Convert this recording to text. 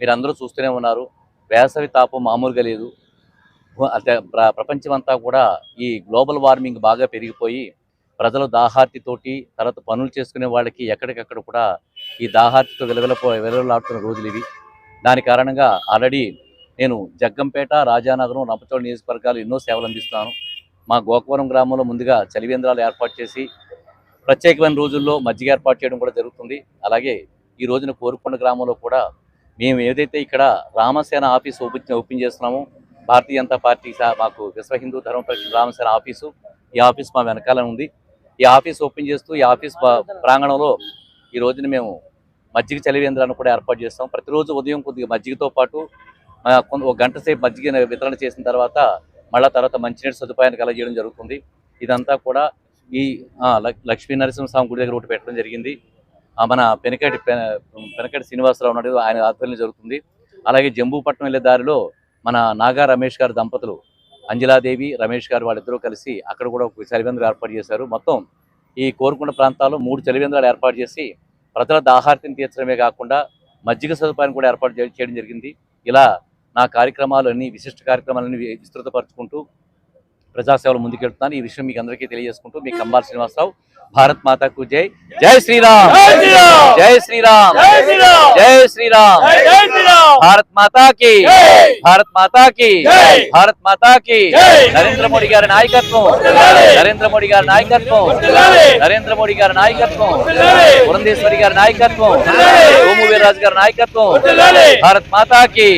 మీరందరూ చూస్తూనే ఉన్నారు. వేసవి తాపం మామూలుగా లేదు. ప్రపంచమంతా కూడా ఈ గ్లోబల్ వార్మింగ్ బాగా పెరిగిపోయి ప్రజలు దాహార్తితోటి తర్వాత పనులు చేసుకునే వాళ్ళకి ఎక్కడికక్కడ కూడా ఈ దాహార్తితో వెలవెలపో విలవలాడుతున్న రోజులు ఇవి. దాని కారణంగా ఆల్రెడీ నేను జగ్గంపేట రాజానగరం రంపచోడ నియోజకవర్గాలు ఎన్నో సేవలు అందిస్తాను మా గోకవరం గ్రామంలో ముందుగా చలివేంద్రాలు ఏర్పాటు చేసి ప్రత్యేకమైన రోజుల్లో మజ్జిగ ఏర్పాటు చేయడం కూడా జరుగుతుంది. అలాగే ఈ రోజున కోరుకొండ గ్రామంలో కూడా మేము ఏదైతే ఇక్కడ రామసేన ఆఫీస్ ఓపెన్ ఓపెన్ చేస్తున్నామో భారతీయ జనతా పార్టీ మాకు విశ్వ హిందూ ధర్మ పరిషత్ రామసేన ఆఫీసు ఈ ఆఫీస్ మా వెనకాల ఉంది. ఈ ఆఫీస్ ఓపెన్ చేస్తూ ఈ ఆఫీస్ ప్రాంగణంలో ఈ రోజున మేము మజ్జిగ చలివేంద్రాన్ని కూడా ఏర్పాటు చేస్తాం. ప్రతిరోజు ఉదయం కొద్దిగా మజ్జిగతో పాటు కొంత ఒక గంట సేపు మజ్జిగ వితరణ చేసిన తర్వాత మళ్ళా తర్వాత మంచినీటి సదుపాయాన్ని కలగజేయడం జరుగుతుంది. ఇదంతా కూడా ఈ లక్ష్మీ నరసింహస్వామి గుడి దగ్గర ఒకటి పెట్టడం జరిగింది. మన పెనకటి పె- పెనకటి శ్రీనివాసరావు ఉన్నట్టు ఆయన ఆధ్వర్యంలో జరుగుతుంది. అలాగే జంబూపట్నం వెళ్ళే దారిలో మన నాగా రమేష్ గారి దంపతులు అంజలాదేవి రమేష్ గారు వాళ్ళిద్దరూ కలిసి అక్కడ కూడా ఒక చలివేంద్రం ఏర్పాటు చేశారు. మొత్తం ఈ కోరుకున్న ప్రాంతాల్లో మూడు చలివేంద్రాలు ఏర్పాటు చేసి ప్రజల దాహార్తిని తీర్చడమే కాకుండా మజ్జిగ సదుపాయాన్ని కూడా ఏర్పాటు చేయడం జరిగింది. ఇలా నా కార్యక్రమాలన్నీ విశిష్ట కార్యక్రమాలన్నీ విస్తృతపరచుకుంటూ प्रजा सेवल मुझे विषय कंबा श्रीनवासराव भारत माता को जय जय श्रीराम जय श्रीराम जय श्रीराम भारत माता की भारत माता की भारत माता की नरेंद्र मोदी गार नायकत्व नरेंद्र मोदी गार नायकत्व नरेंद्र मोदी गार नायकत्व पुरंदेश्वरी गार नायकत्व भूमि वीरराज नायकत्व भारत माता की